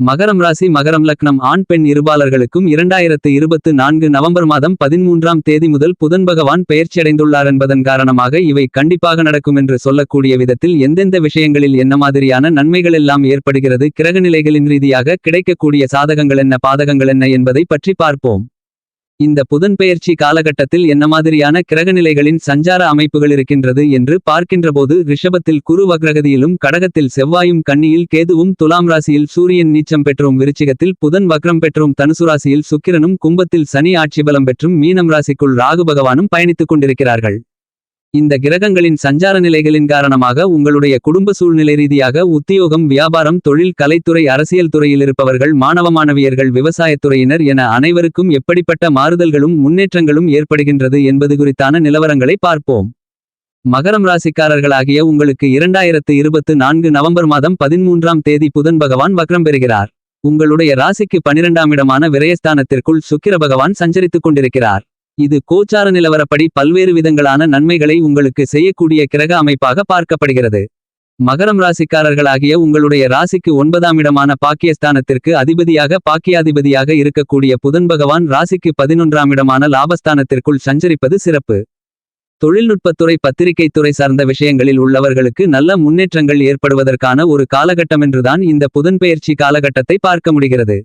மகரம் ராசி மகரம் லக்னம். ஆண் பெண் இருபாலர்களுக்கும் இரண்டாயிரத்து இருபத்து நான்கு நவம்பர் மாதம் பதிமூன்றாம் தேதி முதல் புதன் பகவான் பெயர்ச்சியடைந்துள்ளார் என்பதன் காரணமாக இவை கண்டிப்பாக நடக்கும் என்று சொல்லக்கூடிய விதத்தில் எந்தெந்த விஷயங்களில் என்ன மாதிரியான நன்மைகள் எல்லாம் ஏற்படுகிறது கிரகநிலைகளின் ரீதியாக கிடைக்கக்கூடிய சாதகங்கள் என்ன பாதகங்கள் என்ன என்பதை பற்றி பார்ப்போம். இந்த புதன் பெயர்ச்சி காலகட்டத்தில் என்ன மாதிரியான கிரகநிலைகளின் சஞ்சார அமைப்புகள் இருக்கின்றது என்று பார்க்கின்றபோது ரிஷபத்தில் குரு வக்ரகதியிலும் கடகத்தில் செவ்வாயும் கன்னியில் கேதுவும் துலாம் ராசியில் சூரியன் நீச்சம் பெற்றும் விருச்சிகத்தில் புதன் வக்ரம் பெற்றும் தனுசு ராசியில் சுக்கிரனும் கும்பத்தில் சனி ஆட்சி பலம் பெற்றும் மீனம் ராசிக்குள் ராகு பகவானும் பயணித்துக் கொண்டிருக்கிறார்கள். இந்த கிரகங்களின் சஞ்சார நிலைகளின் காரணமாக உங்களுடைய குடும்ப சூழ்நிலை ரீதியாக உத்தியோகம் வியாபாரம் தொழில் கலைத்துறை அரசியல் துறையில் இருப்பவர்கள் மாணவ மாணவியர்கள் விவசாயத்துறையினர் என அனைவருக்கும் எப்படிப்பட்ட மாறுதல்களும் முன்னேற்றங்களும் ஏற்படுகின்றது என்பது குறித்தான நிலவரங்களை பார்ப்போம். மகரம் ராசிக்காரர்களாகிய உங்களுக்கு இரண்டாயிரத்து இருபத்து நான்கு நவம்பர் மாதம் பதிமூன்றாம் தேதி புதன் பகவான் வக்ரம் பெறுகிறார். உங்களுடைய ராசிக்கு பனிரெண்டாம் இடமான விரயஸ்தானத்திற்குள் சுக்கிர பகவான் சஞ்சரித்துக் கொண்டிருக்கிறார். இது கோச்சார நிலவரப்படி பல்வேறு விதங்களான நன்மைகளை உங்களுக்கு செய்யக்கூடிய கிரக அமைப்பாக பார்க்கப்படுகிறது. மகரம் ராசிக்காரர்களாகிய உங்களுடைய ராசிக்கு ஒன்பதாம் இடமான பாக்கியஸ்தானத்திற்கு அதிபதியாக பாக்கியாதிபதியாக இருக்கக்கூடிய புதன் பகவான் ராசிக்கு பதினொன்றாம் இடமான லாபஸ்தானத்திற்குள் சஞ்சரிப்பது சிறப்பு. தொழில்நுட்பத்துறை பத்திரிகை துறை சார்ந்த விஷயங்களில் உள்ளவர்களுக்கு நல்ல முன்னேற்றங்கள் ஏற்படுவதற்கான ஒரு காலகட்டமென்றுதான் இந்த புதன்பெயர்ச்சி காலகட்டத்தை பார்க்க முடிகிறது.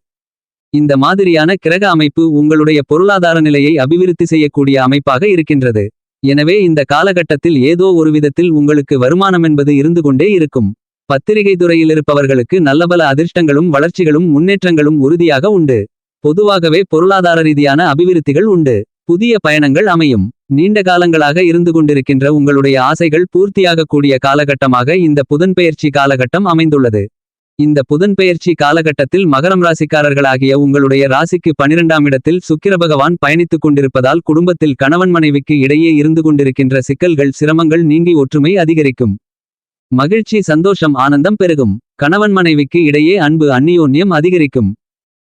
இந்த மாதிரியான கிரக அமைப்பு உங்களுடைய பொருளாதார நிலையை அபிவிருத்தி செய்யக்கூடிய அமைப்பாக இருக்கின்றது. எனவே இந்த காலகட்டத்தில் ஏதோ ஒரு விதத்தில் உங்களுக்கு வருமானம் என்பது இருந்து கொண்டே இருக்கும். பத்திரிகை துறையில் இருப்பவர்களுக்கு நல்லபல அதிர்ஷ்டங்களும் வளர்ச்சிகளும் முன்னேற்றங்களும் உறுதியாக உண்டு. பொதுவாகவே பொருளாதார ரீதியான அபிவிருத்திகள் உண்டு. புதிய பயணங்கள் அமையும். நீண்ட காலங்களாக இருந்து கொண்டிருக்கின்ற உங்களுடைய ஆசைகள் பூர்த்தியாகக்கூடிய காலகட்டமாக இந்த புதன்பெயர்ச்சி காலகட்டம் அமைந்துள்ளது. இந்த புதன்பெயர்ச்சி காலகட்டத்தில் மகரம் ராசிக்காரர்களாகிய உங்களுடைய ராசிக்கு பனிரெண்டாம் இடத்தில் சுக்கிர பகவான் பயணித்துக் கொண்டிருப்பதால் குடும்பத்தில் கணவன் மனைவிக்கு இடையே இருந்து கொண்டிருக்கின்ற சிக்கல்கள் சிரமங்கள் நீங்கி ஒற்றுமை அதிகரிக்கும். மகிழ்ச்சி சந்தோஷம் ஆனந்தம் பெருகும். கணவன் மனைவிக்கு இடையே அன்பு அந்நியோன்யம் அதிகரிக்கும்.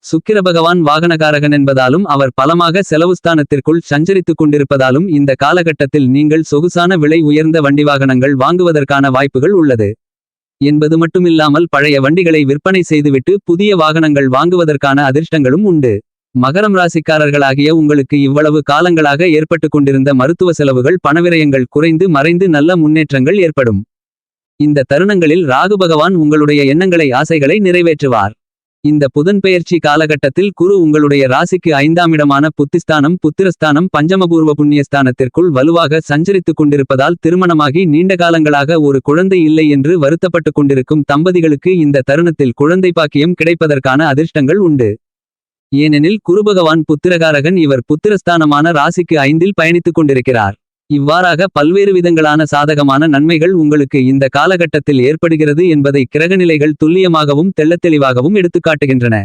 சுக்கிர பகவான் வாகனகாரகன் என்பதாலும் அவர் பலமாக செலவுஸ்தானத்திற்குள் சஞ்சரித்துக் கொண்டிருப்பதாலும் இந்த காலகட்டத்தில் நீங்கள் சொகுசான விலை உயர்ந்த வண்டி வாகனங்கள் வாங்குவதற்கான வாய்ப்புகள் உள்ளது. என்பது மட்டுமில்லாமல் பழைய வண்டிகளை விற்பனை செய்துவிட்டு புதிய வாகனங்கள் வாங்குவதற்கான அதிர்ஷ்டங்களும் உண்டு. மகரம் ராசிக்காரர்களாகிய உங்களுக்கு இவ்வளவு காலங்களாக ஏற்பட்டு கொண்டிருந்த மருத்துவ செலவுகள் பணவிரயங்கள் குறைந்து மறைந்து நல்ல முன்னேற்றங்கள் ஏற்படும். இந்த தருணங்களில் ராகு பகவான் உங்களுடைய எண்ணங்களை ஆசைகளை நிறைவேற்றுவார். இந்த புதன்பெயர்ச்சி காலகட்டத்தில் குரு உங்களுடைய ராசிக்கு ஐந்தாம் இடமான புத்திஸ்தானம் புத்திரஸ்தானம் பஞ்சமபூர்வ புண்ணியஸ்தானத்திற்குள் வலுவாக சஞ்சரித்துக் கொண்டிருப்பதால் திருமணமாகி நீண்ட காலங்களாக ஒரு குழந்தை இல்லை என்று வருத்தப்பட்டுக் கொண்டிருக்கும் தம்பதிகளுக்கு இந்த தருணத்தில் குழந்தை பாக்கியம் கிடைப்பதற்கான அதிர்ஷ்டங்கள் உண்டு. ஏனெனில் குருபகவான் புத்திரகாரகன் இவர் புத்திரஸ்தானமான ராசிக்கு ஐந்தில் பயணித்துக் கொண்டிருக்கிறார். இவ்வாறாக பல்வேறு விதங்களான சாதகமான நன்மைகள் உங்களுக்கு இந்த காலகட்டத்தில் ஏற்படுகிறது என்பதை கிரகநிலைகள் துல்லியமாகவும் தெள்ளத்தெளிவாகவும் எடுத்துக்காட்டுகின்றன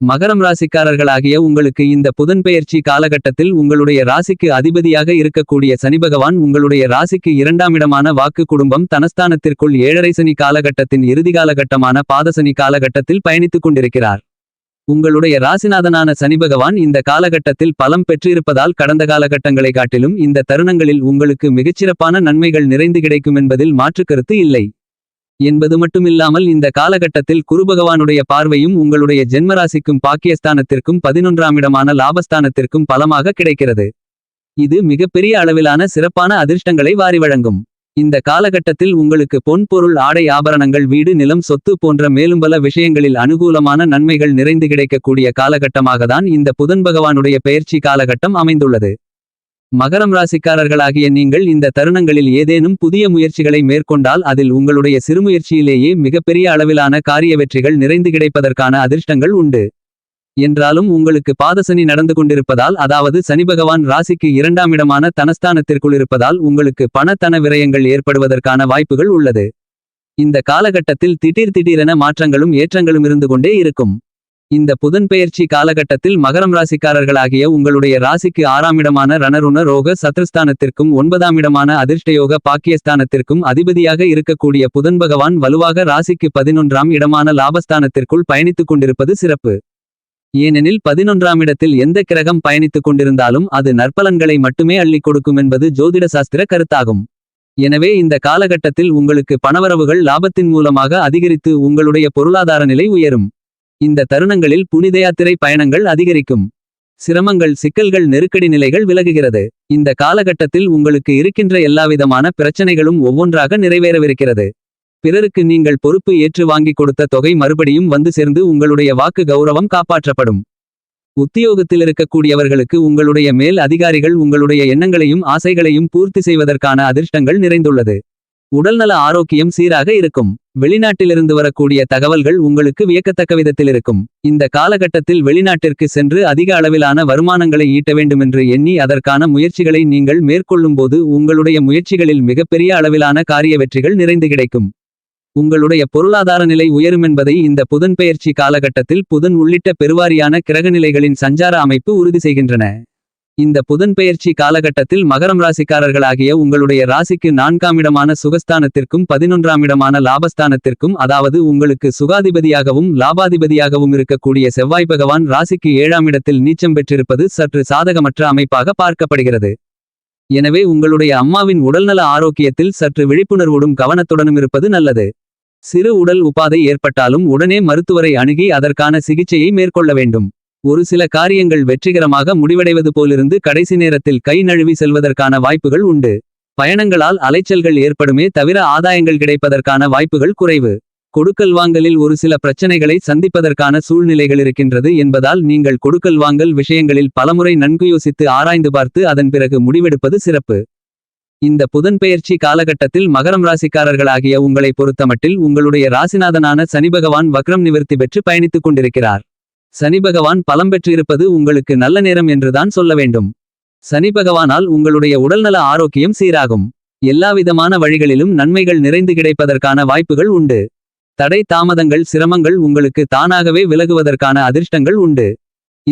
மகரம் ராசிக்காரர்களாகிய உங்களுக்கு இந்த புதன்பெயர்ச்சி காலகட்டத்தில் உங்களுடைய ராசிக்கு அதிபதியாக இருக்கக்கூடிய சனிபகவான் உங்களுடைய ராசிக்கு இரண்டாம் இடமான வாக்கு குடும்பம் தனஸ்தானத்திற்குள் ஏழரை சனி காலகட்டத்தின் இறுதி காலகட்டமான பாதசனி காலகட்டத்தில் பயணித்துக் கொண்டிருக்கிறார். உங்களுடைய ராசிநாதனான சனிபகவான் இந்த காலகட்டத்தில் பலம் பெற்றிருப்பதால் கடந்த காலகட்டங்களை காட்டிலும் இந்த தருணங்களில் உங்களுக்கு மிகச்சிறப்பான நன்மைகள் நிறைந்து கிடைக்கும் என்பதில் மாற்றுக்கருத்து இல்லை. என்பது மட்டுமில்லாமல் இந்த காலகட்டத்தில் குருபகவானுடைய பார்வையும் உங்களுடைய ஜென்மராசிக்கும் பாக்கியஸ்தானத்திற்கும் பதினொன்றாம் இடமான லாபஸ்தானத்திற்கும் பலமாக கிடைக்கிறது. இது மிகப்பெரிய அளவிலான சிறப்பான அதிர்ஷ்டங்களை வாரி வழங்கும். இந்த காலகட்டத்தில் உங்களுக்கு பொன் பொருள் ஆடை ஆபரணங்கள் வீடு நிலம் சொத்து போன்ற மேலும் பல விஷயங்களில் அனுகூலமான நன்மைகள் நிறைந்து கிடைக்கக்கூடிய காலகட்டமாகத்தான் இந்த புதன் பகவானுடைய பெயர்ச்சி காலகட்டம் அமைந்துள்ளது. மகரம் ராசிக்காரர்களாகிய நீங்கள் இந்த தருணங்களில் ஏதேனும் புதிய முயற்சிகளை மேற்கொண்டால் அதில் உங்களுடைய சிறுமுயற்சியிலேயே மிகப்பெரிய அளவிலான காரிய வெற்றிகள் நிறைந்து கிடைப்பதற்கான அதிர்ஷ்டங்கள் உண்டு. என்றாலும் உங்களுக்கு பாதசனி நடந்து கொண்டிருப்பதால் அதாவது சனிபகவான் ராசிக்கு இரண்டாம் இடமான தனஸ்தானத்திற்குள் இருப்பதால் உங்களுக்கு பணத்தன விரயங்கள் ஏற்படுவதற்கான வாய்ப்புகள் உள்ளது. இந்த காலகட்டத்தில் திடீர் திடீரென மாற்றங்களும் ஏற்றங்களும் இருந்து கொண்டே இருக்கும். இந்த புதன்பெயர்ச்சி காலகட்டத்தில் மகரம் ராசிக்காரர்களாகிய உங்களுடைய ராசிக்கு ஆறாம் இடமான ரணருண ரோக சத்ருஸ்தானத்திற்கும் ஒன்பதாம் இடமான அதிர்ஷ்டயோக பாக்கியஸ்தானத்திற்கும் அதிபதியாக இருக்கக்கூடிய புதன் பகவான் வலுவாக ராசிக்கு பதினொன்றாம் இடமான லாபஸ்தானத்திற்குள் பயணித்துக் கொண்டிருப்பது சிறப்பு. ஏனெனில் பதினொன்றாம் இடத்தில் எந்த கிரகம் பயணித்துக் கொண்டிருந்தாலும் அது நற்பலன்களை மட்டுமே அள்ளிக் கொடுக்கும் என்பது ஜோதிட சாஸ்திர கருத்தாகும். எனவே இந்த காலகட்டத்தில் உங்களுக்கு பணவரவுகள் லாபத்தின் மூலமாக அதிகரித்து உங்களுடைய பொருளாதார நிலை உயரும். இந்த தருணங்களில் புனித யாத்திரை பயணங்கள் அதிகரிக்கும். சிரமங்கள் சிக்கல்கள் நெருக்கடி நிலைகள் விலகுகிறது. இந்த காலகட்டத்தில் உங்களுக்கு இருக்கின்ற எல்லாவிதமான பிரச்சனைகளும் ஒவ்வொன்றாக நிறைவேறவிருக்கிறது. பிறருக்கு நீங்கள் பொறுப்பு ஏற்று வாங்கிக் கொடுத்த தொகை மறுபடியும் வந்து சேர்ந்து உங்களுடைய வாக்கு கௌரவம் காப்பாற்றப்படும். உத்தியோகத்தில் இருக்கக்கூடியவர்களுக்கு உங்களுடைய மேல் அதிகாரிகள் உங்களுடைய எண்ணங்களையும் ஆசைகளையும் பூர்த்தி செய்வதற்கான அதிர்ஷ்டங்கள் நிறைந்துள்ளது. உடல்நல ஆரோக்கியம் சீராக இருக்கும். வெளிநாட்டிலிருந்து வரக்கூடிய தகவல்கள் உங்களுக்கு வியக்கத்தக்க விதத்தில் இருக்கும். இந்த காலகட்டத்தில் வெளிநாட்டிற்கு சென்று அதிக அளவிலான வருமானங்களை ஈட்ட வேண்டுமென்று எண்ணி அதற்கான முயற்சிகளை நீங்கள் மேற்கொள்ளும்போது உங்களுடைய முயற்சிகளில் மிகப்பெரிய அளவிலான காரிய வெற்றிகள் நிறைந்து கிடைக்கும். உங்களுடைய பொருளாதார நிலை உயருமென்பதை இந்த புதன்பெயர்ச்சி காலகட்டத்தில் புதன் உள்ளிட்ட பெருவாரியான கிரகநிலைகளின் சஞ்சார அமைப்பு உறுதி செய்கின்றன. இந்த புதன்பெயர்ச்சி காலகட்டத்தில் மகரம் ராசிக்காரர்களாகிய உங்களுடைய ராசிக்கு நான்காம் இடமான சுகஸ்தானத்திற்கும் பதினொன்றாம் இடமான லாபஸ்தானத்திற்கும் அதாவது உங்களுக்கு சுகாதிபதியாகவும் லாபாதிபதியாகவும் இருக்கக்கூடிய செவ்வாய் பகவான் ராசிக்கு ஏழாம் இடத்தில் நீச்சம் பெற்றிருப்பது சற்று சாதகமற்ற அமைப்பாக பார்க்கப்படுகிறது. எனவே உங்களுடைய அம்மாவின் உடல்நல ஆரோக்கியத்தில் சற்று விழிப்புணர்வோடும் கவனத்துடனும் இருப்பது நல்லது. சிறு உடல் உபாதை ஏற்பட்டாலும் உடனே மருத்துவரை அணுகி அதற்கான சிகிச்சையை மேற்கொள்ள வேண்டும். ஒரு சில காரியங்கள் வெற்றிகரமாக முடிவடைவது போலிருந்து கடைசி நேரத்தில் கை நழுவி செல்வதற்கான வாய்ப்புகள் உண்டு. பயணங்களால் அலைச்சல்கள் ஏற்படுமே தவிர ஆதாயங்கள் கிடைப்பதற்கான வாய்ப்புகள் குறைவு. கொடுக்கல் வாங்கலில் ஒரு சில பிரச்சனைகளை சந்திப்பதற்கான சூழ்நிலைகள் இருக்கின்றது என்பதால் நீங்கள் கொடுக்கல் வாங்கல் விஷயங்களில் பலமுறை நன்கு யோசித்து ஆராய்ந்து பார்த்து அதன் பிறகு முடிவெடுப்பது சிறப்பு. இந்த புதன்பெயர்ச்சி காலகட்டத்தில் மகரம் ராசிக்காரர்களாகிய உங்களை பொறுத்தமட்டில் உங்களுடைய ராசிநாதனான சனி பகவான் வக்ரம் நிவர்த்தி பெற்று பயணித்துக் கொண்டிருக்கிறார். சனி பகவான் பலம் பெற்றிருப்பது உங்களுக்கு நல்ல நேரம் என்றுதான் சொல்ல வேண்டும். சனி பகவானால் உங்களுடைய உடல்நல ஆரோக்கியம் சீராகும். எல்லாவிதமான வழிகளிலும் நன்மைகள் நிறைந்து கிடைப்பதற்கான வாய்ப்புகள் உண்டு. தடை தாமதங்கள் சிரமங்கள் உங்களுக்கு தானாகவே விலகுவதற்கான அதிர்ஷ்டங்கள் உண்டு.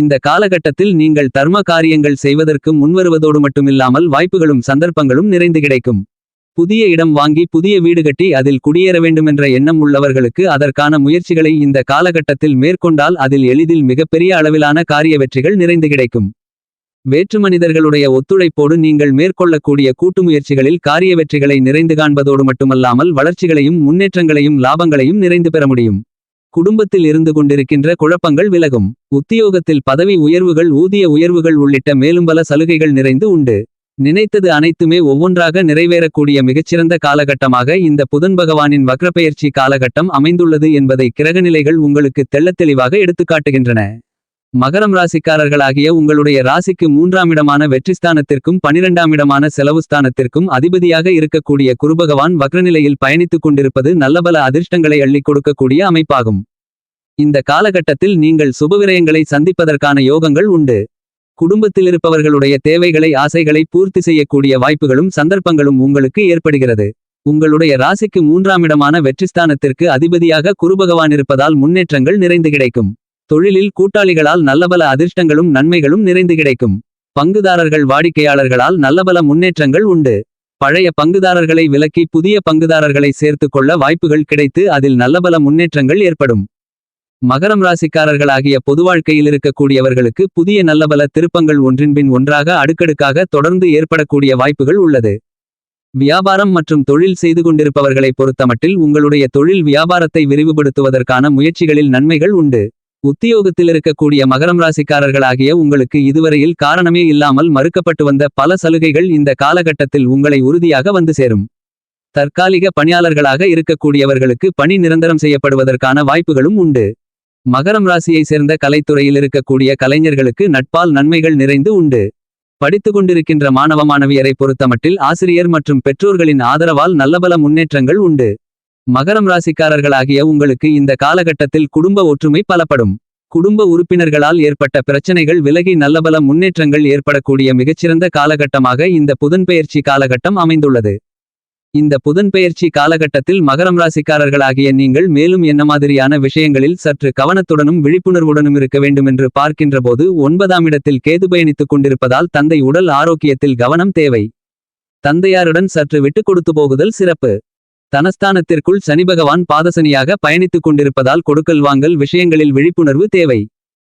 இந்த காலகட்டத்தில் நீங்கள் தர்ம காரியங்கள் செய்வதற்கு முன்வருவதோடு மட்டுமில்லாமல் வாய்ப்புகளும் சந்தர்ப்பங்களும் நிறைந்து கிடைக்கும். புதிய இடம் வாங்கி புதிய வீடு கட்டி அதில் குடியேற வேண்டுமென்ற எண்ணம் உள்ளவர்களுக்கு அதற்கான முயற்சிகளை இந்த காலகட்டத்தில் மேற்கொண்டால் அதில் எளிதில் மிகப்பெரிய அளவிலான காரிய வெற்றிகள் நிறைந்து கிடைக்கும். வேற்று மனிதர்களுடைய ஒத்துழைப்போடு நீங்கள் மேற்கொள்ளக்கூடிய கூட்டு முயற்சிகளில் காரிய வெற்றிகளை நிறைந்து காண்பதோடு மட்டுமல்லாமல் வளர்ச்சிகளையும் முன்னேற்றங்களையும் லாபங்களையும் நிறைந்து பெற முடியும். குடும்பத்தில் இருந்து கொண்டிருக்கின்ற குழப்பங்கள் விலகும். உத்தியோகத்தில் பதவி உயர்வுகள் ஊதிய உயர்வுகள் உள்ளிட்ட மேலும் பல சலுகைகள் நிறைந்து உண்டு. நினைத்தது அனைத்துமே ஒவ்வொன்றாக நிறைவேறக்கூடிய மிகச்சிறந்த காலகட்டமாக இந்த புதன் பகவானின் வக்ரப்பெயர்ச்சி காலகட்டம் அமைந்துள்ளது என்பதை கிரகநிலைகள் உங்களுக்கு தெள்ளத்தெளிவாக எடுத்துக்காட்டுகின்றன. மகரம் ராசிக்காரர்களாகிய உங்களுடைய ராசிக்கு மூன்றாம் இடமான வெற்றிஸ்தானத்திற்கும் பனிரெண்டாம் இடமான செலவுஸ்தானத்திற்கும் அதிபதியாக இருக்கக்கூடிய குருபகவான் வக்ரநிலையில் பயணித்துக் கொண்டிருப்பது நல்லபல அதிர்ஷ்டங்களை அள்ளிக் கொடுக்கக்கூடிய அமைப்பாகும். இந்த காலகட்டத்தில் நீங்கள் சுபவிரயங்களை சந்திப்பதற்கான யோகங்கள் உண்டு. குடும்பத்தில் இருப்பவர்களுடைய தேவைகளை ஆசைகளை பூர்த்தி செய்யக்கூடிய வாய்ப்புகளும் சந்தர்ப்பங்களும் உங்களுக்கு ஏற்படுகிறது. உங்களுடைய ராசிக்கு மூன்றாம் இடமான வெற்றிஸ்தானத்திற்கு அதிபதியாக குருபகவான் இருப்பதால் முன்னேற்றங்கள் நிறைந்து கிடைக்கும். தொழிலில் கூட்டாளிகளால் நல்லபல அதிர்ஷ்டங்களும் நன்மைகளும் நிறைந்து கிடைக்கும். பங்குதாரர்கள் வாடிக்கையாளர்களால் நல்லபல முன்னேற்றங்கள் உண்டு. பழைய பங்குதாரர்களை விலக்கி புதிய பங்குதாரர்களை சேர்த்து கொள்ள வாய்ப்புகள் கிடைத்து அதில் நல்லபல முன்னேற்றங்கள் ஏற்படும். மகரம் ராசிக்காரர்களாகிய பொது வாழ்க்கையில் இருக்கக்கூடியவர்களுக்கு புதிய நல்லபல திருப்பங்கள் ஒன்றின்பின் ஒன்றாக அடுக்கடுக்காக தொடர்ந்து ஏற்படக்கூடிய வாய்ப்புகள் உள்ளது. வியாபாரம் மற்றும் தொழில் செய்து கொண்டிருப்பவர்களை பொறுத்தமட்டில் உங்களுடைய தொழில் வியாபாரத்தை விரிவுபடுத்துவதற்கான முயற்சிகளில் நன்மைகள் உண்டு. உத்தியோகத்தில் இருக்கக்கூடிய மகரம் ராசிக்காரர்களாகிய உங்களுக்கு இதுவரையில் காரணமே இல்லாமல் மறுக்கப்பட்டு வந்த பல சலுகைகள் இந்த காலகட்டத்தில் உங்களை உறுதியாக வந்து சேரும். தற்காலிக பணியாளர்களாக இருக்கக்கூடியவர்களுக்கு பணி நிரந்தரம் செய்யப்படுவதற்கான வாய்ப்புகளும் உண்டு. மகரம் ராசியை சேர்ந்த கலைத்துறையில் இருக்கக்கூடிய கலைஞர்களுக்கு நட்பால் நன்மைகள் நிறைந்து உண்டு. படித்துக் கொண்டிருக்கின்ற மாணவ மாணவியரை பொறுத்தமட்டில் ஆசிரியர் மற்றும் பெற்றோர்களின் ஆதரவால் நல்லபல முன்னேற்றங்கள் உண்டு. மகரம் ராசிக்காரர்களாகிய உங்களுக்கு இந்த காலகட்டத்தில் குடும்ப ஒற்றுமை பலப்படும். குடும்ப உறுப்பினர்களால் ஏற்பட்ட பிரச்சனைகள் விலகி நல்லபல முன்னேற்றங்கள் ஏற்படக்கூடிய மிகச்சிறந்த காலகட்டமாக இந்த புதன்பெயர்ச்சி காலகட்டம் அமைந்துள்ளது. இந்த புதன்பெயர்ச்சி காலகட்டத்தில் மகரம் ராசிக்காரர்களாகிய நீங்கள் மேலும் என்ன மாதிரியான விஷயங்களில் சற்று கவனத்துடனும் விழிப்புணர்வுடனும் இருக்க வேண்டுமென்று பார்க்கின்றபோது ஒன்பதாம் இடத்தில் கேது பயணித்துக் கொண்டிருப்பதால் தந்தை உடல் ஆரோக்கியத்தில் கவனம் தேவை. தந்தையாருடன் சற்று விட்டுக் கொடுத்து போகுதல் சிறப்பு. தனஸ்தானத்திற்குள் சனி பகவான் பாதசனியாக பயணித்துக் கொண்டிருப்பதால் கொடுக்கல் வாங்கல் விஷயங்களில் விழிப்புணர்வு தேவை.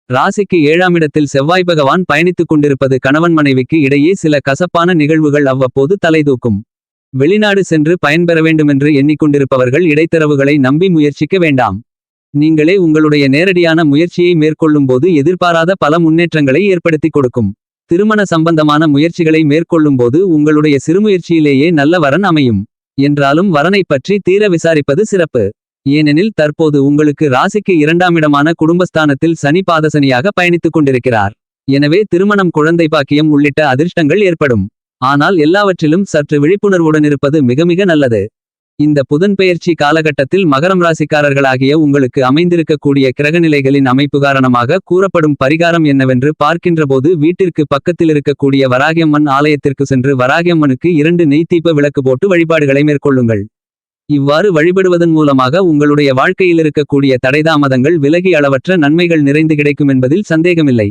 ராசிக்கு ஏழாம் இடத்தில் செவ்வாய் பகவான் பயணித்துக் கொண்டிருப்பது கணவன் மனைவிக்கு இடையே சில கசப்பான நிகழ்வுகள் அவ்வப்போது தலைதூக்கும். வெளிநாடு சென்று பயன்பெற வேண்டுமென்று எண்ணிக்கொண்டிருப்பவர்கள் இடைத்தரவுகளை நம்பி முயற்சிக்க வேண்டாம். நீங்களே உங்களுடைய நேரடியான முயற்சியை மேற்கொள்ளும்போது எதிர்பாராத பல முன்னேற்றங்களை ஏற்படுத்திக் கொடுக்கும். திருமண சம்பந்தமான முயற்சிகளை மேற்கொள்ளும்போது உங்களுடைய சிறுமுயற்சியிலேயே நல்ல வரன் அமையும். என்றாலும் வரனைப் பற்றி தீர விசாரிப்பது சிறப்பு. ஏனெனில் தற்போது உங்களுக்கு ராசிக்கு இரண்டாமிடமான குடும்பஸ்தானத்தில் சனி பாதசனியாக பயணித்துக் கொண்டிருக்கிறார். எனவே திருமணம் குழந்தை பாக்கியம் உள்ளிட்ட அதிர்ஷ்டங்கள் ஏற்படும். ஆனால் எல்லாவற்றிலும் சற்று விழிப்புணர்வுடன் இருப்பது மிக மிக நல்லது. இந்த புதன்பெயர்ச்சி காலகட்டத்தில் மகரம் ராசிக்காரர்களாகிய உங்களுக்கு அமைந்திருக்கக்கூடிய கிரகநிலைகளின் அமைப்பு காரணமாக கூறப்படும் பரிகாரம் என்னவென்று பார்க்கின்றபோது வீட்டிற்கு பக்கத்தில் இருக்கக்கூடிய வராகியம்மன் ஆலயத்திற்கு சென்று வராகியம்மனுக்கு இரண்டு நெய்த்தீப்ப விளக்கு போட்டு வழிபாடுகளை மேற்கொள்ளுங்கள். இவ்வாறு வழிபடுவதன் மூலமாக உங்களுடைய வாழ்க்கையில் இருக்கக்கூடிய தடைதாமதங்கள் விலகி அளவற்ற நன்மைகள் நிறைந்து கிடைக்கும் என்பதில் சந்தேகமில்லை.